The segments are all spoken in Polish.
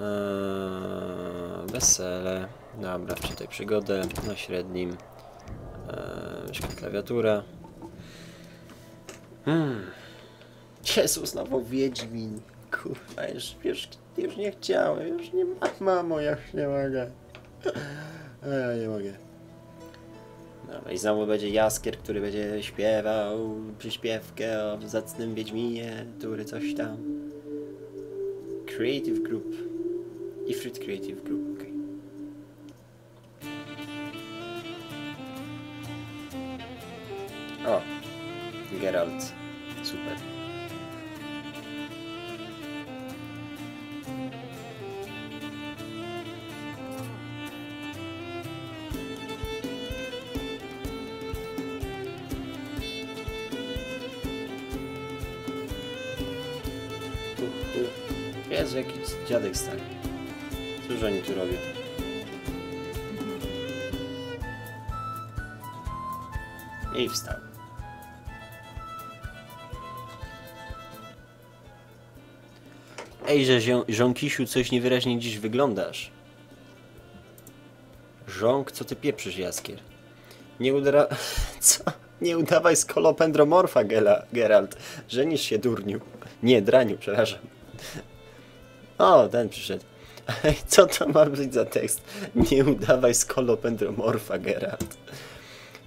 Eee, wesele. Dobra, wczytaj przygodę na średnim. Eee, klawiatura. Hmm. Jezu, znowu Wiedźmin. Kurwa, już, już, już nie chciałem, już nie ma, mamo, ja już nie mogę. A ja nie mogę. Dobra, i znowu będzie Jaskier, który będzie śpiewał przyśpiewkę o zacnym Wiedźminie, który coś tam. Creative Group. Ifrit Creative Group, okej. O, Geralt. Super. Jezu, jaki dziadek stary. Oni tu robią? I wstał. Ej, że zią- żonkisiu coś niewyraźnie dziś wyglądasz. Żonk, co ty pieprzysz, Jaskier? Nie udara... Co? Nie udawaj skolopendromorfa, Gela, Geralt. Żenisz się, durniu. Nie, draniu, przepraszam. O, ten przyszedł. Ej, Co to ma być za tekst? Nie udawaj skolopendromorfa, Geralt.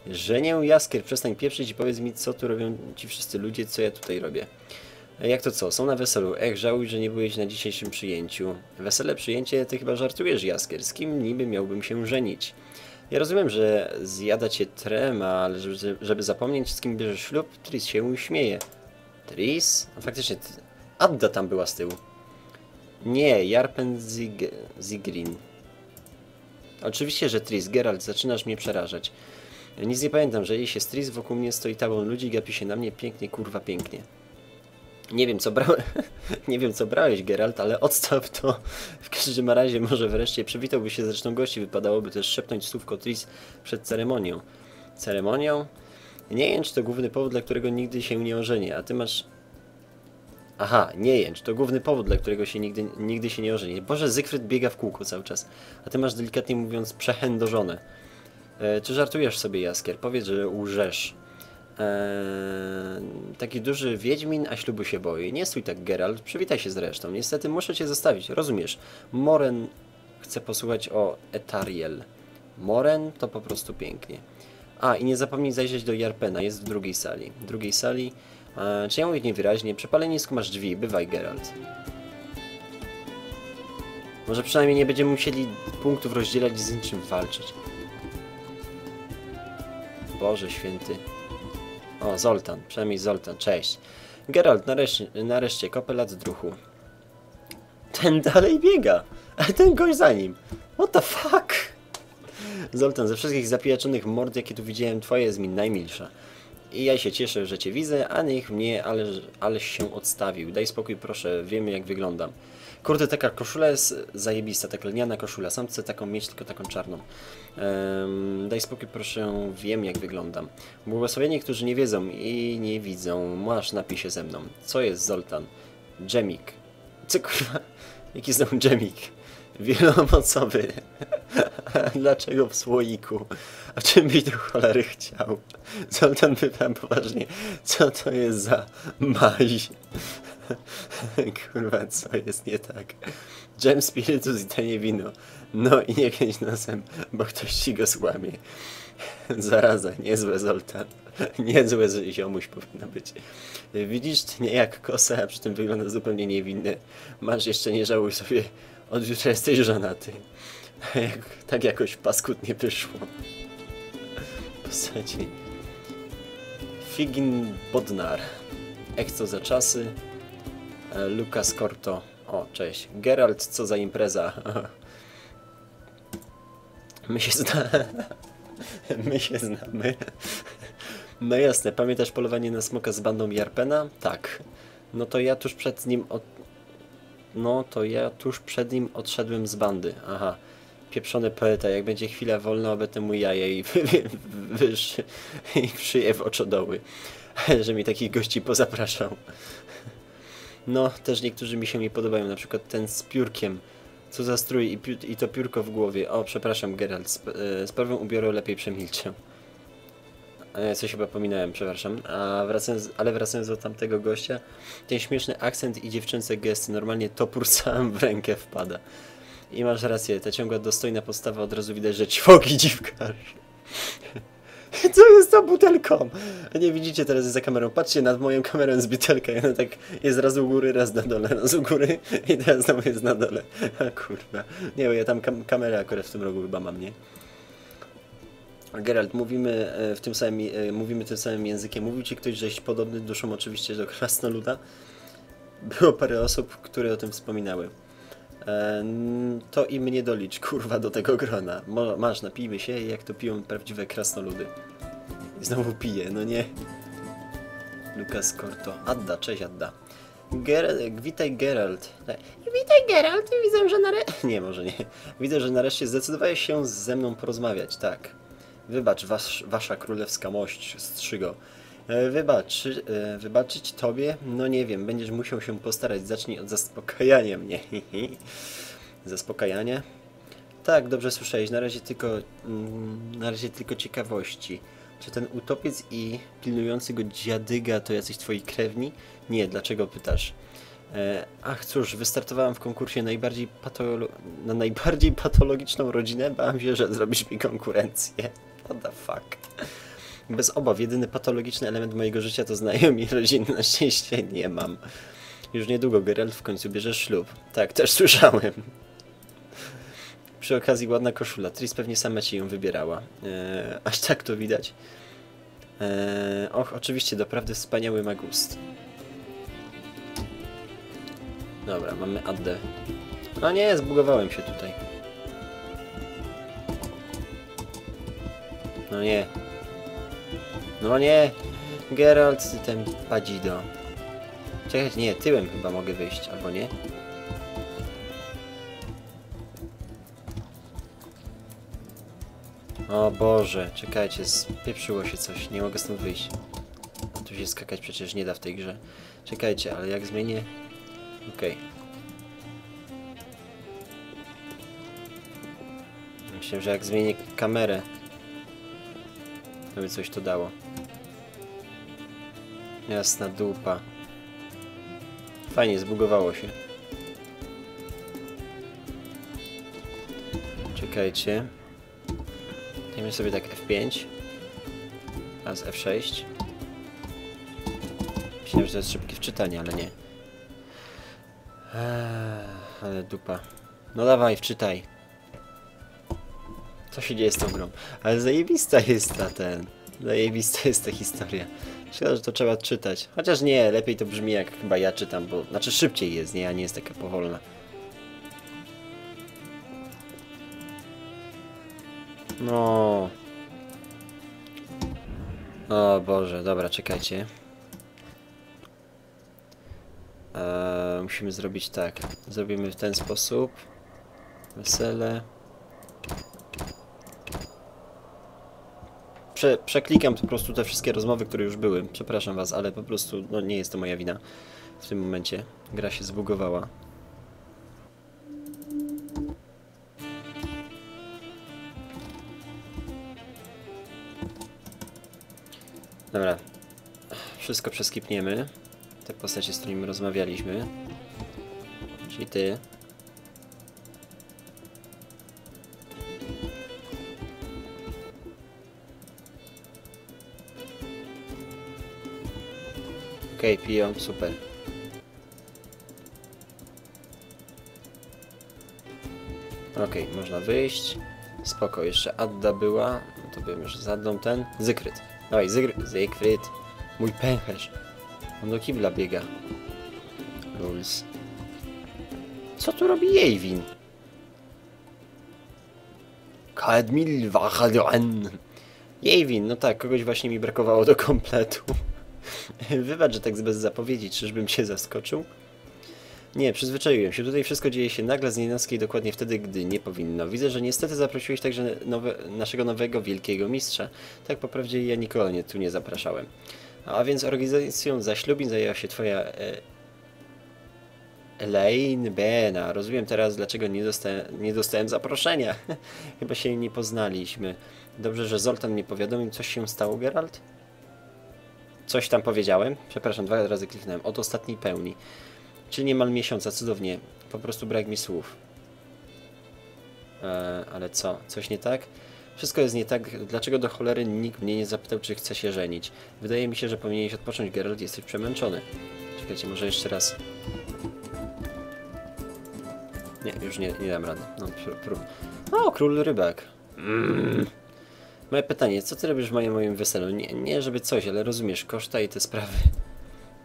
Żenię Jaskier, przestań pieprzyć i powiedz mi, co tu robią ci wszyscy ludzie, co ja tutaj robię. Jak to co? Są na weselu. Ech, żałuj, że nie byłeś na dzisiejszym przyjęciu. Wesele, przyjęcie, ty chyba żartujesz, Jaskier. Z kim niby miałbym się żenić? Ja rozumiem, że zjada cię trema, ale żeby, żeby zapomnieć, z kim bierzesz ślub, Tris się śmieje. Tris? No, faktycznie, Adda tam była z tyłu. Nie, Jarpen Zig Zigrin. Oczywiście, że Tris, Geralt, zaczynasz mnie przerażać. Nic nie pamiętam, że jej się Tris, wokół mnie stoi tabun ludzi, gapi się na mnie pięknie, kurwa pięknie. Nie wiem co brałem, nie wiem co brałeś Geralt, ale odstaw to. W każdym razie może wreszcie przywitałby się z resztą gości, wypadałoby też szepnąć słówko Tris przed ceremonią. Ceremonią? Nie wiem, czy to główny powód, dla którego nigdy się nie ożenię, a ty masz... Aha, nie jęcz, to główny powód, dla którego się nigdy, nigdy się nie ożenię. Boże, Zygfryd biega w kółko cały czas, a ty masz delikatnie mówiąc przechędożone. E, czy żartujesz sobie, Jaskier? Powiedz, że łżesz. Eee, taki duży wiedźmin, a ślubu się boi. Nie stój tak, Geralt, przywitaj się z resztą. Niestety muszę cię zostawić, rozumiesz? Moren chce posłuchać o Etariel. Moren to po prostu pięknie. A, i nie zapomnij zajrzeć do Jarpena, jest w drugiej sali. W drugiej sali... Czy ja mówię niewyraźnie? Przepalenisku masz drzwi, bywaj, Geralt. Może przynajmniej nie będziemy musieli punktów rozdzielać i z niczym walczyć. Boże święty. O, Zoltan, przynajmniej Zoltan, cześć. Geralt, nareszcie, nareszcie kopę lat druhu. Ten dalej biega, a ten gość za nim. What the fuck? Zoltan, ze wszystkich zapijaczonych mord, jakie tu widziałem, twoje jest mi najmilsza. I ja się cieszę, że cię widzę, a niech mnie, ale, aleś się odstawił. Daj spokój, proszę, wiemy jak wyglądam. Kurde, taka koszula jest zajebista, taka lniana koszula. Sam chcę taką mieć, tylko taką czarną. Em, daj spokój, proszę, wiem jak wyglądam. Błogosławieni, którzy nie wiedzą i nie widzą, masz napisie ze mną. Co jest Zoltan? Dżemik. Co kurwa? Jaki znowu dżemik? Wielomocowy. Dlaczego w słoiku? A czym byś do cholery chciał? Zoltan pytam poważnie, co to jest za maź? Kurwa, co jest nie tak? Dżem spirytus i tanie wino. No i nie kręć nosem, bo ktoś ci go złamie. Zaraza, niezłe Zoltan. Niezłe ziomuś powinno być. Widzisz, ty nie jak kosa, a przy tym wygląda zupełnie niewinny. Masz jeszcze nie żałuj sobie, od jutra jesteś żonaty. Tak jakoś paskudnie wyszło. Postaci. Figin Bodnar. Ekco za czasy. E, Lukas Korto. O, cześć. Geralt, co za impreza. My się zna... My się znamy. No jasne, pamiętasz polowanie na smoka z bandą Jarpena? Tak. No to ja tuż przed nim od... No to ja tuż przed nim odszedłem z bandy. Aha. Pieprzony poeta, jak będzie chwila wolna, obetnę mu jaje i wyż... i szyję w oczodoły. Że mi takich gości pozapraszał. No, też niektórzy mi się nie podobają, na przykład ten z piórkiem. Co za strój i, i to piórko w głowie. O, przepraszam, Geralt. Sp e, sprawę ubiorę lepiej przemilczę. E, Coś chyba pominąłem, przepraszam. A wracając, ale wracając do tamtego gościa, ten śmieszny akcent i dziewczęce gesty, normalnie topór sam w rękę wpada. I masz rację, ta ciągła dostojna postawa od razu widać, że ćwoki dziwkarz. Co jest tą butelką? Nie widzicie teraz za kamerą. Patrzcie nad moją kamerą jest butelka ona tak jest raz u góry, raz na dole, raz u góry i teraz znowu jest na dole. A kurwa. Nie, bo ja tam kam kamerę akurat w tym rogu chyba mam, nie? Geralt, mówimy e, w tym samym, e, mówimy tym samym językiem. Mówił ci ktoś, żeś podobny duszą oczywiście do krasnoluda? Było parę osób, które o tym wspominały. E, to i mnie dolicz, kurwa, do tego grona. Mo, masz, napijmy się, jak to piją prawdziwe krasnoludy. I znowu piję, no nie. Lukas Corto. Adda, cześć Adda. Ger witaj Geralt. Witaj Geralt, widzę, że nareszcie... Nie, może nie. Widzę, że nareszcie zdecydowałeś się ze mną porozmawiać, tak. Wybacz, wasz, wasza królewska mość, strzygo. E, Wybacz, e, wybaczyć tobie? No nie wiem, będziesz musiał się postarać. Zacznij od zaspokajania mnie. Zaspokajanie? Tak, dobrze słyszałeś. Na razie tylko, mm, na razie tylko ciekawości. Czy ten utopiec i pilnujący go dziadyga to jacyś twoi krewni? Nie, dlaczego pytasz? E, ach cóż, wystartowałem w konkursie najbardziej na najbardziej patologiczną rodzinę. Bałem się, że zrobisz mi konkurencję. What the fuck? Bez obaw, jedyny patologiczny element mojego życia to znajomi i rodziny. Na szczęście nie mam. Już niedługo Geralt w końcu bierze ślub. Tak, też słyszałem. Przy okazji ładna koszula. Tris pewnie sama ci ją wybierała. Eee, aż tak to widać. Eee, och, oczywiście, doprawdy wspaniały ma gust. Dobra, mamy Addę. No nie, zbugowałem się tutaj. No nie. No nie. Geralt, ty ten padzido. Czekaj, nie, tyłem chyba mogę wyjść, albo nie? O Boże, czekajcie, spieprzyło się coś, nie mogę stąd wyjść. Tu się skakać przecież nie da w tej grze. Czekajcie, ale jak zmienię... Okej. Myślałem, że jak zmienię kamerę, to by coś to dało. Jasna dupa. Fajnie, zbugowało się. Czekajcie. Dajmy sobie tak F5. Teraz F6. Myślałem, że to jest szybkie wczytanie, ale nie. Eee, ale dupa. No dawaj, wczytaj. Co się dzieje z tą grą? Ale zajebista jest ta ten. Zajebista jest ta historia. Szkoda, że to trzeba czytać. Chociaż nie, lepiej to brzmi jak chyba ja czytam, bo znaczy szybciej jest, nie? A nie jest taka powolna. No. O Boże, dobra, czekajcie. Eee, musimy zrobić tak. Zrobimy w ten sposób. Wesele. Prze przeklikam po prostu te wszystkie rozmowy, które już były. Przepraszam was, ale po prostu no, nie jest to moja wina w tym momencie. Gra się zbugowała. Dobra. Wszystko przeskipniemy. Te postacie, z którymi rozmawialiśmy. Czyli ty. Okej, okay, piją, super. Okej, można wyjść. Spoko, jeszcze Adda była. No to bym już zadną ten. Zykryt. Dawaj, Zygfryd. Mój pęcherz. On do kibla biega. Rules. Co tu robi Jejwin? Kadmil Wachadoan. Jejwin, no tak, kogoś właśnie mi brakowało do kompletu. Wybacz, że tak bez zapowiedzi, czyżbym cię zaskoczył? Nie, przyzwyczaiłem się. Tutaj wszystko dzieje się nagle z nienackiej dokładnie wtedy, gdy nie powinno. Widzę, że niestety zaprosiłeś także nowe, naszego nowego wielkiego mistrza. Tak po prawdzie ja nikogo nie, tu nie zapraszałem. A więc organizacją zaślubin zajęła się twoja... E... Elaine Bena. Rozumiem teraz, dlaczego nie dostałem, nie dostałem zaproszenia. Chyba się nie poznaliśmy. Dobrze, że Zoltan mnie powiadomił, coś się stało, Geralt? Coś tam powiedziałem? Przepraszam, dwa razy kliknąłem. Od ostatniej pełni. Czyli niemal miesiąca, cudownie. Po prostu brak mi słów. Eee, ale co? Coś nie tak? Wszystko jest nie tak. Dlaczego do cholery nikt mnie nie zapytał, czy chce się żenić? Wydaje mi się, że powinieneś odpocząć, Geralt. Jesteś przemęczony. Czekajcie, może jeszcze raz. Nie, już nie, nie dam rady. No, pró- prób. O, król rybak. Mm. Moje pytanie, co ty robisz w moim, moim weselu? Nie, nie żeby coś, ale rozumiesz, koszta i te sprawy.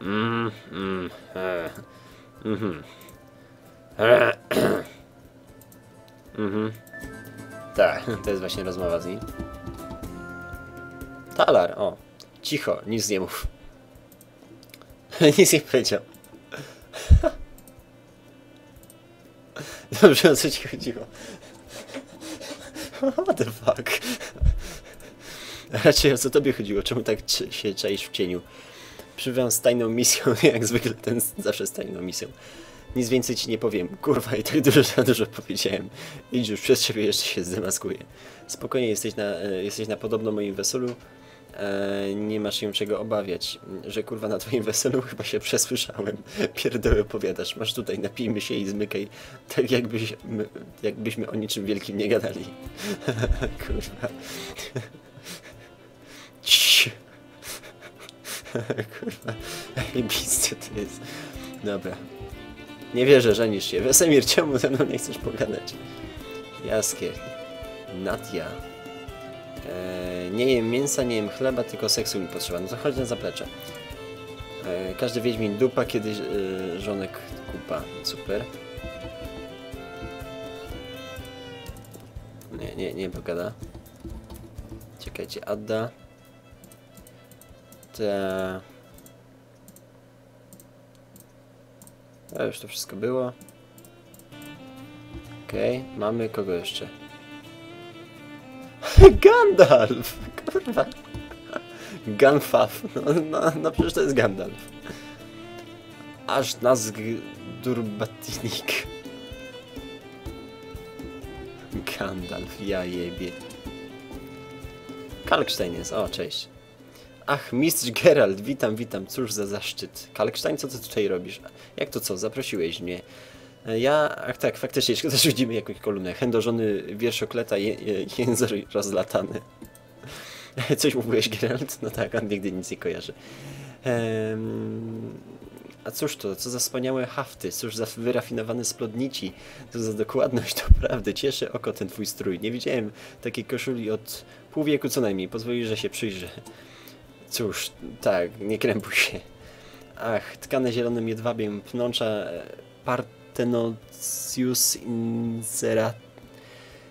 Mm, mm, e, mhm. E, mhm. Tak, to jest właśnie rozmowa z nim. Talar, o. Cicho, nic nie mów. nic nie powiedział. Dobrze, o co ci chodziło? What the fuck? Raczej o co tobie chodziło? Czemu tak się czaisz w cieniu? Przybywam z tajną misją, jak zwykle ten zawsze z tajną misją. Nic więcej ci nie powiem. Kurwa, i tak dużo za dużo powiedziałem. Idź już przez siebie jeszcze się zdemaskuję. Spokojnie, jesteś na, e, jesteś na podobno moim weselu. E, nie masz się czego obawiać. Że kurwa na twoim weselu chyba się przesłyszałem. Pierdoły opowiadasz. Masz tutaj, napijmy się i zmykaj. Tak jakbyś, my, jakbyśmy o niczym wielkim nie gadali. kurwa. kurwa. Jebiste to jest. Dobra. Nie wierzę, żenisz się. Wesemir, czemu ze mną nie chcesz pogadać? Jaskier. Nadia. E, nie jem mięsa, nie jem chleba, tylko seksu mi potrzeba. No to chodź na zaplecze. E, każdy wiedźmin dupa, kiedy e, żonek kupa. Super. Nie, nie, nie pogada. Czekajcie, Adda. Ta... A już to wszystko było. Okej, mamy kogo jeszcze? Gandalf! Kurwa. Gunfaf. No, no, no przecież to jest Gandalf. Aż nazg Durbatinik. Gandalf, ja jebie. Kalkstein jest, o cześć. Ach, mistrz Geralt, witam, witam, cóż za zaszczyt. Kalkstein, co ty tutaj robisz? Jak to co, zaprosiłeś mnie? E, Ja, ach tak, faktycznie, szkoda, że widzimy jakąś kolumnę. Chędożony wierszokleta, je, je, język rozlatany. Coś mówiłeś, Geralt? No tak, on nigdy nic nie kojarzy. Em, a cóż to, co za wspaniałe hafty, cóż za wyrafinowane splodnici, co za dokładność, to prawda, cieszy oko ten twój strój. Nie widziałem takiej koszuli od pół wieku co najmniej, pozwoli, że się przyjrzę. Cóż, tak, nie krępuj się. Ach, tkane zielonym jedwabiem, pnącza e, Partenocius insera,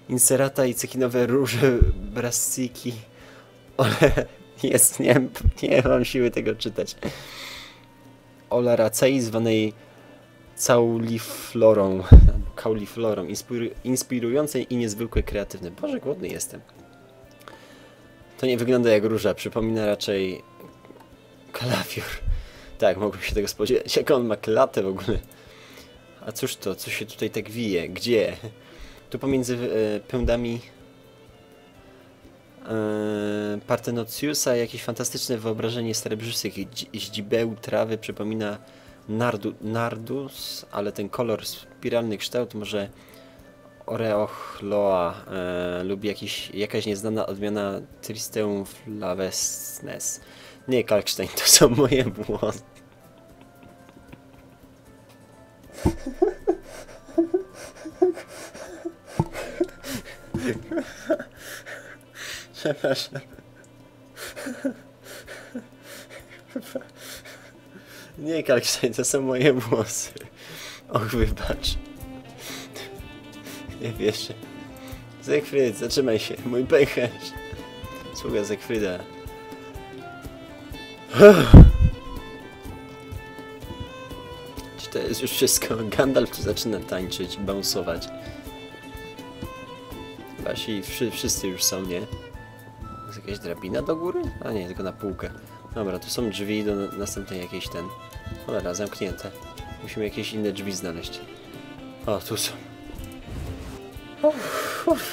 inserata i cekinowe róże brassiki. Ole, jest, nie, nie mam siły tego czytać. Olaracei zwanej cauliflorą, cauliflorą, inspiru, inspirującej i niezwykle kreatywne. Boże, głodny jestem. To nie wygląda jak róża, przypomina raczej kalafior. Tak, mogłem się tego spodziewać. Jak on ma klatę w ogóle. A cóż to, co się tutaj tak wije? Gdzie? Tu pomiędzy e, pędami e, Partenociusa jakieś fantastyczne wyobrażenie srebrzystych dzi- ździbeł trawy przypomina nardu, nardus, ale ten kolor spiralny kształt może Oreochloa e, lub jakiś, jakaś nieznana odmiana Tristeum flavescens. Nie, Kalkstein, to są moje włosy. Przepraszam. Nie, Kalkstein, to są moje włosy. Och, wybacz. Nie wierzę. Zekfryd, zatrzymaj się, mój pęcherz. Sługa Zekfryda. Czy to jest już wszystko? Gandalf tu zaczyna tańczyć, bounsować. Wasi wszy, wszyscy już są, nie? Jest jakaś drabina do góry? A nie, tylko na półkę. Dobra, tu są drzwi do następnej jakiejś ten... Cholera, zamknięte. Musimy jakieś inne drzwi znaleźć. O, tu są. Uff, kurwa.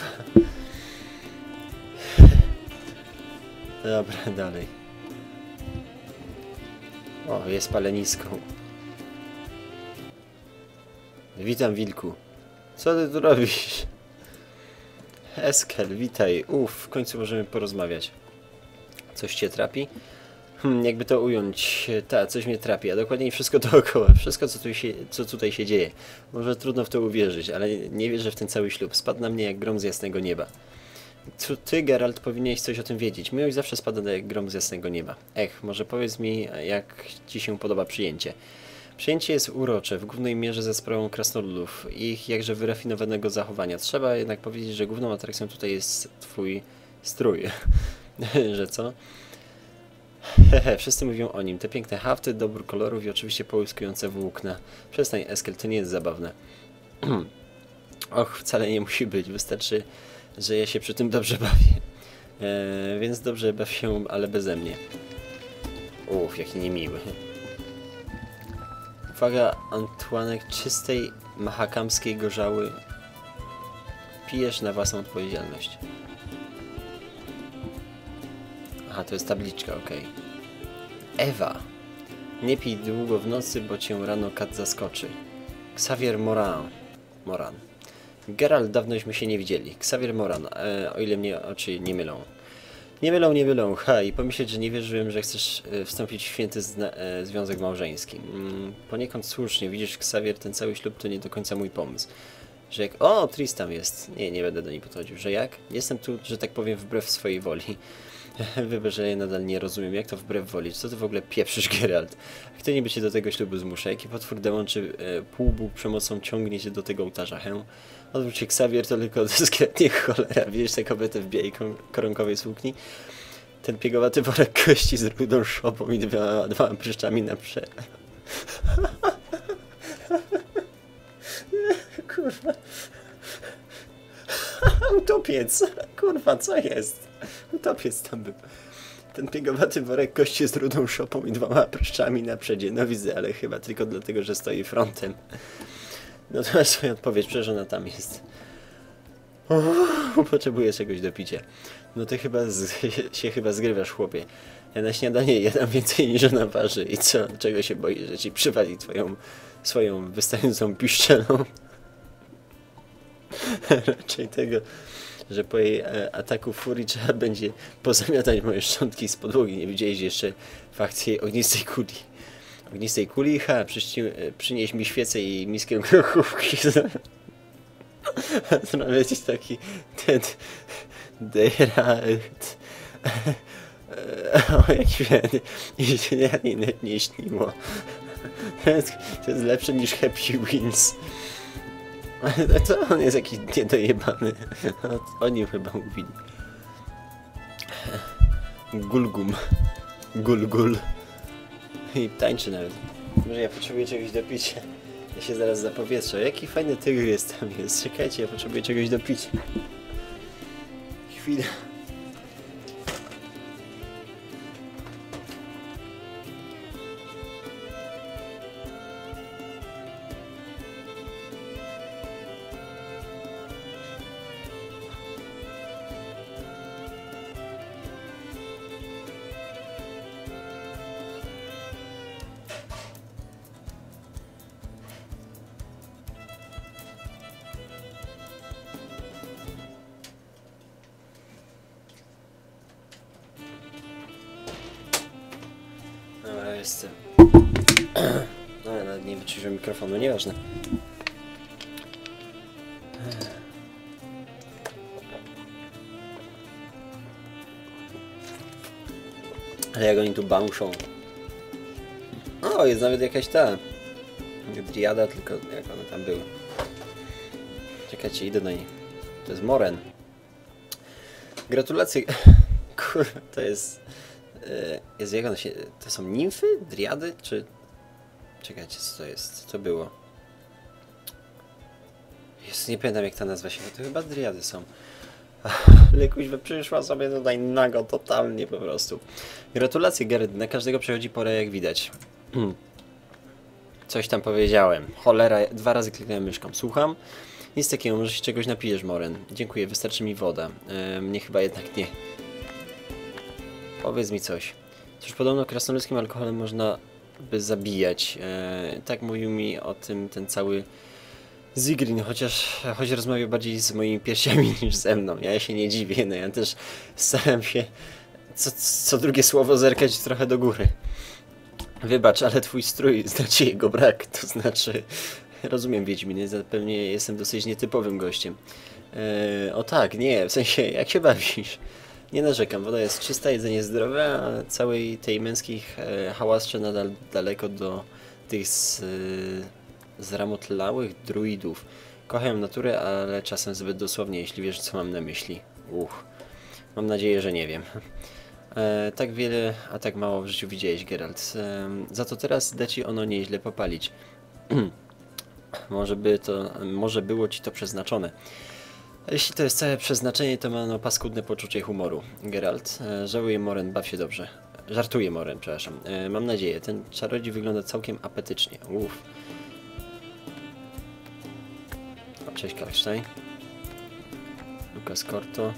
Dobra, dalej. O, jest paleniską. Witam, wilku. Co ty tu robisz? Eskel, witaj. Uff, w końcu możemy porozmawiać. Coś cię trapi? Hmm, jakby to ująć, tak, coś mnie trapi, a dokładniej wszystko dookoła, wszystko co, tu się, co tutaj się dzieje. Może trudno w to uwierzyć, ale nie wierzę w ten cały ślub. Spadł na mnie jak grom z jasnego nieba. Tu, ty, Geralt, powinieneś coś o tym wiedzieć. Miłość zawsze spada jak grom z jasnego nieba. Ech, może powiedz mi, jak ci się podoba przyjęcie. Przyjęcie jest urocze, w głównej mierze ze sprawą krasnoludów i ich jakże wyrafinowanego zachowania. Trzeba jednak powiedzieć, że główną atrakcją tutaj jest twój strój. że co? Hehe, wszyscy mówią o nim. Te piękne hafty, dobór kolorów i oczywiście połyskujące włókna. Przestań, Eskel, to nie jest zabawne. Och, wcale nie musi być. Wystarczy, że ja się przy tym dobrze bawię. Eee, więc dobrze baw się, ale beze mnie. Uff, jaki niemiły. Uwaga, Antuanek, czystej, mahakamskiej gorzały pijesz na własną odpowiedzialność. Aha, to jest tabliczka, okej. Ewa. Nie pij długo w nocy, bo cię rano kat zaskoczy. Xavier Moran. Moran. Geralt, dawnośmy się nie widzieli. Xavier Moran, e, o ile mnie oczy nie mylą. Nie mylą, nie mylą. Ha, i pomyśleć, że nie wierzyłem, że chcesz e, wstąpić w święty e, związek małżeński. Mm, poniekąd słusznie. Widzisz, Xavier, ten cały ślub to nie do końca mój pomysł. Że jak... O, Tris tam jest. Nie, nie będę do niej podchodził. Że jak? Jestem tu, że tak powiem, wbrew swojej woli. Wybacz, że ja nadal nie rozumiem, jak to wbrew woli. Co ty w ogóle pieprzysz, Geralt? Kto niby cię do tego ślubu zmusza? Jaki potwór demon czy e, półbóg przemocą ciągnie cię do tego ołtarza, hę? Odwróć się, Xavier, to tylko dyskretnie cholera. Widzisz tę kobietę w białej koronkowej sukni? Ten piegowaty worek kości z rudą szopą i dwoma, dwoma pryszczami na prze... Kurwa. Utopiec. Kurwa, co jest? Utopiec tam był. Ten piegowaty worek kości z rudą szopą i dwoma pryszczami na przedzie. No widzę, ale chyba tylko dlatego, że stoi frontem. No to masz swoją odpowiedź, przecież ona tam jest. Uff, potrzebuję czegoś do picia. No ty chyba z, się chyba zgrywasz, chłopie. Ja na śniadanie jadam więcej niż ona waży. I co? Czego się boisz, że ci przywali twoją, swoją wystającą piszczelą? Raczej tego, że po jej e, ataku furii trzeba będzie pozamiatać moje szczątki z podłogi. Nie widziałeś jeszcze w akcji ognistej kuli. Ognistej kuli? Ha, e, przynieś mi świecę i miskę grochówki. Zrobić taki ten Deralt. O, jak się nie, nie, śniło. Jest, to jest lepsze niż Happy Wins. To on jest jakiś niedojebany. O, nim chyba mówili. Gulgum. Gulgul. I tańczy nawet. Może ja potrzebuję czegoś do picia. Ja się zaraz zapowietrzę. Jaki fajny tygrys tam jest. Czekajcie, ja potrzebuję czegoś do picia. Chwila. Wyciszyłem mikrofonu, nieważne. Ale jak oni tu bałszą. O, jest nawet jakaś ta. Driada, tylko jak one tam były. Czekajcie, idę do niej. To jest Moren. Gratulacje. Kurwa, to jest... e, Jest jak one się... To są nimfy? Driady? Czy... Czekajcie, co to jest? Co to było? Jest, nie pamiętam jak ta nazwa się... To chyba driady są. Ale przyszła sobie tutaj nago, totalnie po prostu. Gratulacje Gerard, na każdego przechodzi pora jak widać. Coś tam powiedziałem. Cholera, dwa razy kliknąłem myszką. Słucham? Nic takiego, może się czegoś napijesz, Moren. Dziękuję, wystarczy mi woda. E, mnie chyba jednak nie. Powiedz mi coś. Cóż, podobno krasnoludzkim alkoholem można by zabijać. E, tak mówił mi o tym ten cały Zigrin, chociaż choć rozmawia bardziej z moimi piersiami niż ze mną. Ja się nie dziwię, no ja też staram się co, co drugie słowo zerkać trochę do góry. Wybacz, ale twój strój znaczy jego brak, to znaczy... Rozumiem Wiedźminy, zapewne jestem dosyć nietypowym gościem. E, o tak, nie, w sensie, jak się bawisz? Nie narzekam, woda jest czysta, jedzenie zdrowe, a całej tej męskich e, hałascze nadal daleko do tych z, e, zramotlałych druidów. Kocham naturę, ale czasem zbyt dosłownie, jeśli wiesz co mam na myśli. Uch, mam nadzieję, że nie wiem. E, tak wiele, a tak mało w życiu widziałeś, Geralt. E, za to teraz da ci ono nieźle popalić. może, by to, może było ci to przeznaczone. Jeśli to jest całe przeznaczenie, to ma ono paskudne poczucie humoru. Geralt, e, żałuję Moren, baw się dobrze. Żartuję Moren, przepraszam. E, mam nadzieję, ten czarodziej wygląda całkiem apetycznie. Uff. Cześć Kalkstein. Lukas Corto.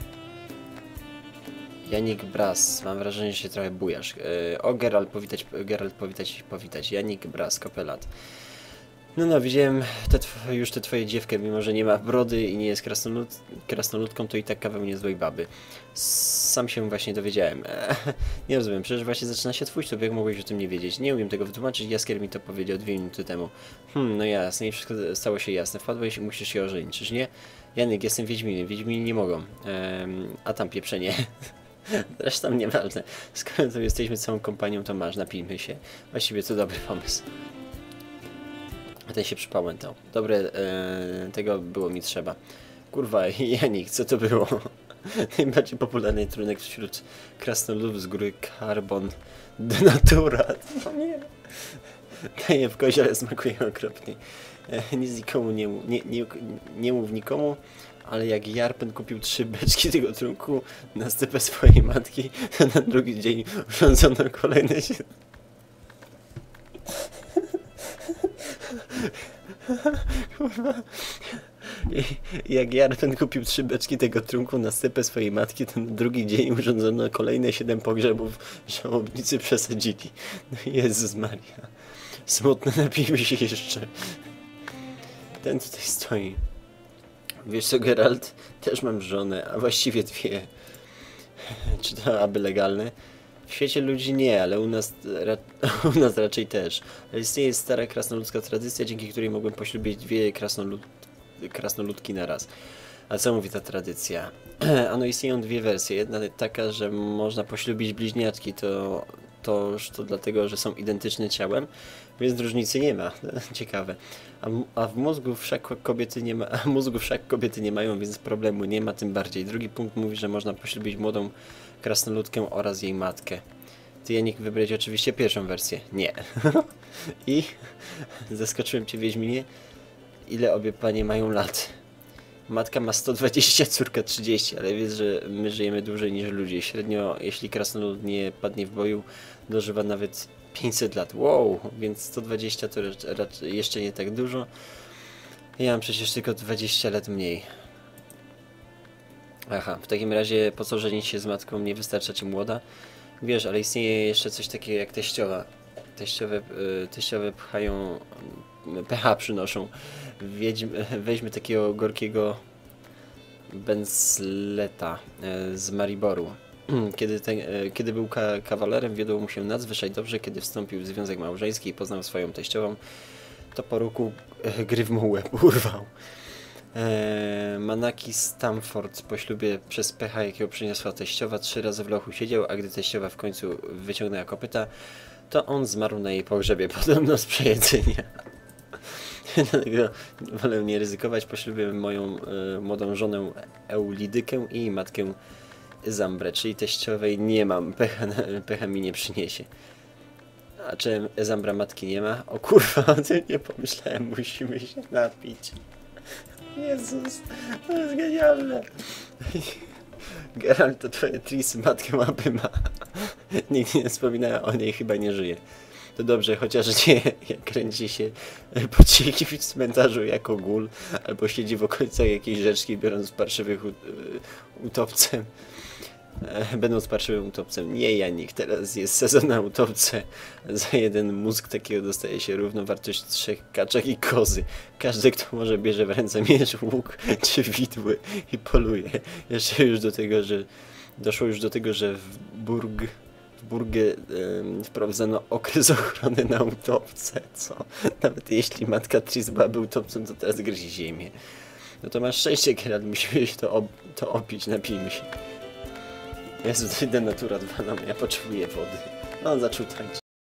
Janik Bras, mam wrażenie, że się trochę bujasz. E, o, Geralt, powitać, Geralt, powitać, powitać. Janik Bras, Kopelat. No no, widziałem te już tę twoje dziewkę, mimo że nie ma brody i nie jest krasnolud krasnoludką, to i tak kawał niezłej baby. Sam się właśnie dowiedziałem. nie rozumiem, przecież właśnie zaczyna się twój ślub, jak mogłeś o tym nie wiedzieć? Nie umiem tego wytłumaczyć, Jaskier mi to powiedział dwie minuty temu. Hmm, no jasne, i wszystko stało się jasne. Wpadłeś i musisz się ożenić, czyż nie? Janek, jestem Wiedźminem, Wiedźmini nie mogą. Ehm, a tam pieprzenie. Zresztą nieważne. Skoro tu jesteśmy całą kompanią, to masz, napijmy się. Właściwie to dobry pomysł. Ten się przypałętał. Dobre, e, tego było mi trzeba. Kurwa, Janik, co to było? Najbardziej popularny trunek wśród krasnoludów z góry Carbon Denaturat. No nie. Daję w kozie, ale smakuje okropnie. E, nic nikomu nie, mów- nie, nie, nie mów nikomu, ale jak Jarpen kupił trzy beczki tego trunku na stypę swojej matki, to na drugi dzień urządzono kolejne się... Kurwa. I jak Jarpen kupił trzy beczki tego trunku na stypę swojej matki, to na drugi dzień urządzono kolejne siedem pogrzebów. Żałobnicy przesadzili. No Jezus Maria. Smutne, napijmy się jeszcze. Ten tutaj stoi. Wiesz co, Geralt? Też mam żonę, a właściwie dwie. Czy to aby legalne? W świecie ludzi nie, ale u nas, u nas raczej też. Istnieje stara krasnoludzka tradycja, dzięki której mogłem poślubić dwie krasnolud krasnoludki na raz. A co mówi ta tradycja? ano istnieją dwie wersje. Jedna taka, że można poślubić bliźniaczki, to, toż to dlatego, że są identyczne ciałem, więc różnicy nie ma. Ciekawe. A, a w mózgu wszak kobiety nie ma, a mózgu wszak kobiety nie mają, więc problemu nie ma tym bardziej. Drugi punkt mówi, że można poślubić młodą krasnoludkę oraz jej matkę. Ty, Janik, wybrać oczywiście pierwszą wersję. Nie. I zaskoczyłem cię, Wiedźminie. Ile obie panie mają lat? Matka ma 120, córka 30, ale wiesz, że my żyjemy dłużej niż ludzie. Średnio, jeśli krasnolud nie padnie w boju, dożywa nawet 500 lat. Wow, więc 120 to racz- raczej jeszcze nie tak dużo. Ja mam przecież tylko 20 lat mniej. Aha, w takim razie po co żenić się z matką? Nie wystarcza ci młoda? Wiesz, ale istnieje jeszcze coś takiego jak teściowa. Teściowe, y, teściowe pchają, y, pH przynoszą. Weźmy takiego gorkiego Benzleta e, z Mariboru. Kiedy, ten, e, kiedy był ka kawalerem, wiodło mu się nadzwyczaj dobrze. Kiedy wstąpił w związek małżeński i poznał swoją teściową, to po roku e, gry w mu łeb urwał. E, Manaki Stamford po ślubie przez pecha, jakiego przyniosła teściowa, trzy razy w lochu siedział, a gdy teściowa w końcu wyciągnęła kopyta, to on zmarł na jej pogrzebie, podobno z przejedzenia. Dlatego wolę nie ryzykować, poślubię moją e, młodą żonę Eulidykę i matkę Zambrę, czyli teściowej nie mam, pecha, pecha mi nie przyniesie. A czy Zambra matki nie ma? O kurwa, o tym nie pomyślałem, musimy się napić. Jezus, to jest genialne. Geralt, to twoje Tris matkę mapy ma. Nigdy nie wspominała o niej, chyba nie żyje. To dobrze, chociaż nie, jak kręci się po w cmentarzu jako gól, albo siedzi w okolicach jakiejś rzeczki, biorąc parszywych ut- y, utopcem. E, Będąc parszywym utopcem. Nie, Janik, teraz jest sezon na utopce. Za jeden mózg takiego dostaje się równowartość trzech kaczek i kozy. Każdy, kto może, bierze w ręce miecz, łuk czy widły i poluje. Jeszcze już do tego, że doszło już do tego, że w Burg w Burgę em, wprowadzono okres ochrony na utopce, co? Nawet jeśli matka Tris byłaby utopcą, to teraz gryzi ziemię. No to masz szczęście, Geralt, musimy się to, ob to opić, napijmy się. Jezu, to idę natura 2, no ja potrzebuję wody. No, on zaczął tańczyć.